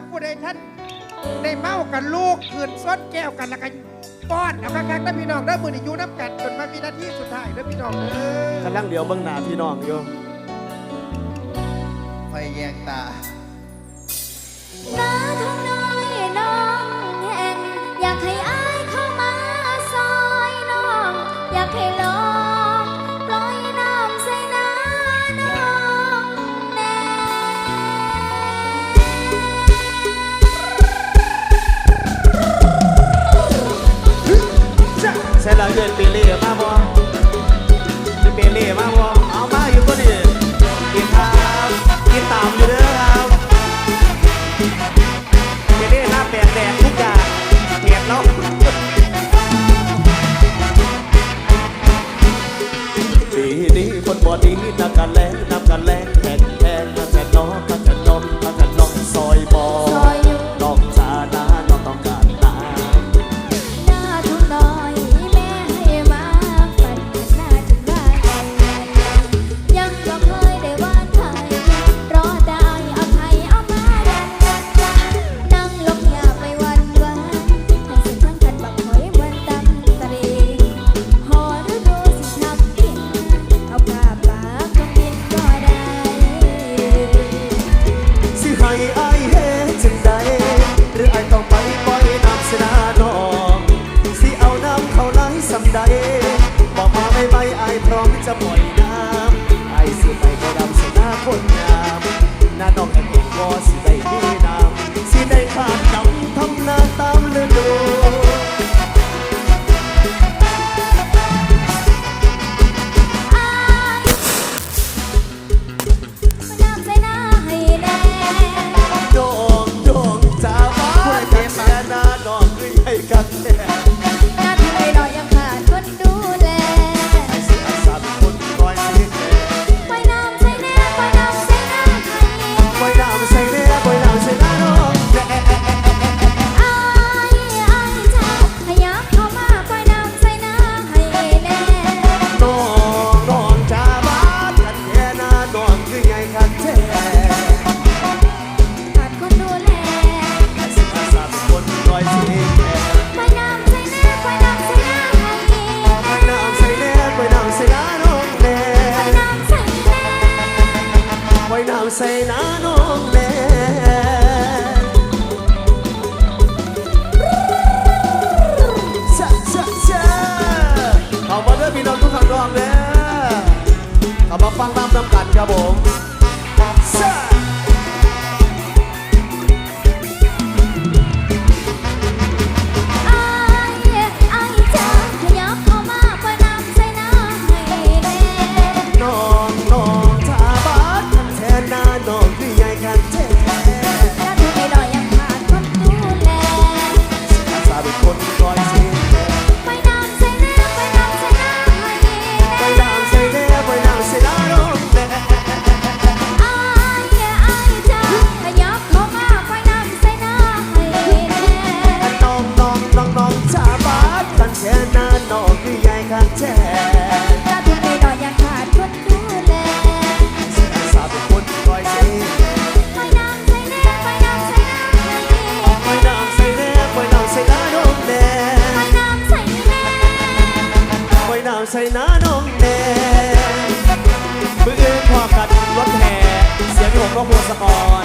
เอาผู้ใดท่านได้เมากันลูกคืนซ้อนแก้วกันแล้วกันป้อนเอาคักๆนะพี่น้องได้อมือนี่อยู่น้ำกันจนมามีนาทีสุดท้ายเด้อพี่น้องเด้อกำลังเดี๋ยวเบิ่งหน้าพี่น้องอยู่ไฟแยงตาน้าทองน้อยน้องแห่งอยากให้อายเข้ามาซอยน้อง อยากให้ ใช่แล้วเดินเปเล่มาบ่เปเล่มาบ่ จะปล่อยน้ำไอายสิไปก็ดำสนาคนงามหน้าน้องกันเองก็สิได้มีน้ำสิได้ขาด ปล่อยน้ำใส่น้าน้องแน่ชะชะชะเอามาเด้อพี่น้องทุกท่านรองเด้อเอามาฟังตามนำกันครับผม น้องคือใหญ่กันแท้หน้าที่ไม่รอยยังขาดคนดูแลอาสาเป็นคนคอยสิแท้ปล่น้ำใส่แน่ปล่อยน้ำใส่หน้าให้แน่ไปน้ำใส่เนื้อไปน้ำใส่หน้าน้องแน่อายอายจ้าขยับเข้ามาไปน้ำใส่หน้าให้แน่น้องน้องน้องน้องถ้าบ้านกันแทนหน้าน้องคือใหญ่กันแท้ ไปน้ำใส่น้าน้องแดงมืออื่นพอกันรถแห่ เสียงหลวงพ่อโมสกร